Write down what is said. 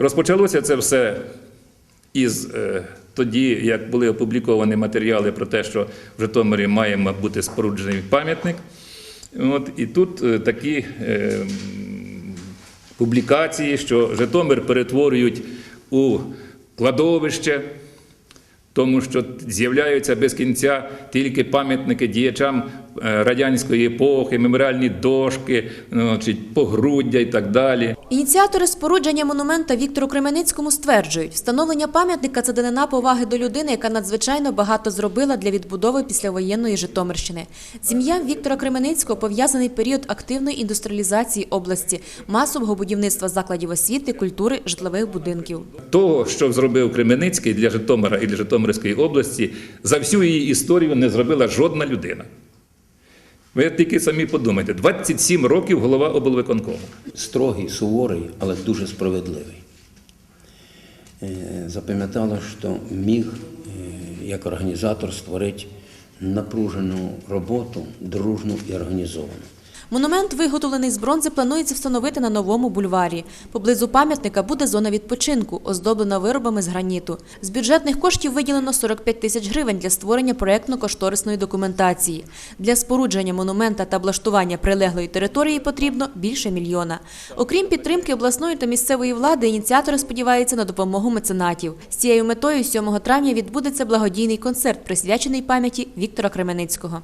Розпочалося це все із е, тоді, як були опубліковані матеріали про те, що в Житомирі має бути споруджений пам'ятник. От, і тут е, такі е, публікації, що Житомир перетворюють у кладовище, тому що з'являються без кінця тільки пам'ятники діячам е, радянської епохи, меморіальні дошки, ну, чи погруддя і так далі. Ініціатори спорудження монумента Віктору Кременицькому стверджують, встановлення пам'ятника це данина поваги до людини, яка надзвичайно багато зробила для відбудови післявоєнної Житомирщини. З ім'ям Віктора Кременицького пов'язаний період активної індустріалізації області, масового будівництва закладів освіти, культури, житлових будинків. Того, що зробив Кременицький для Житомира і для Житомирської області, за всю її історію не зробила жодна людина. Ви тільки самі подумайте, 27 років голова облвиконкому. строгий, суворий, але дуже справедливий. Е, Запам'ятала, що міг е, як організатор створити напружену роботу, дружну і організовану. Монумент, виготовлений з бронзи, планується встановити на новому бульварі. Поблизу пам'ятника буде зона відпочинку, оздоблена виробами з граніту. З бюджетних коштів виділено 45 тисяч гривень для створення проєктно-кошторисної документації. Для спорудження монумента та облаштування прилеглої території потрібно більше мільйона. Окрім підтримки обласної та місцевої влади, ініціатори сподіваються на допомогу меценатів. З цією метою 7 травня відбудеться благодійний концерт, присвячений пам'яті Віктора Кременицького.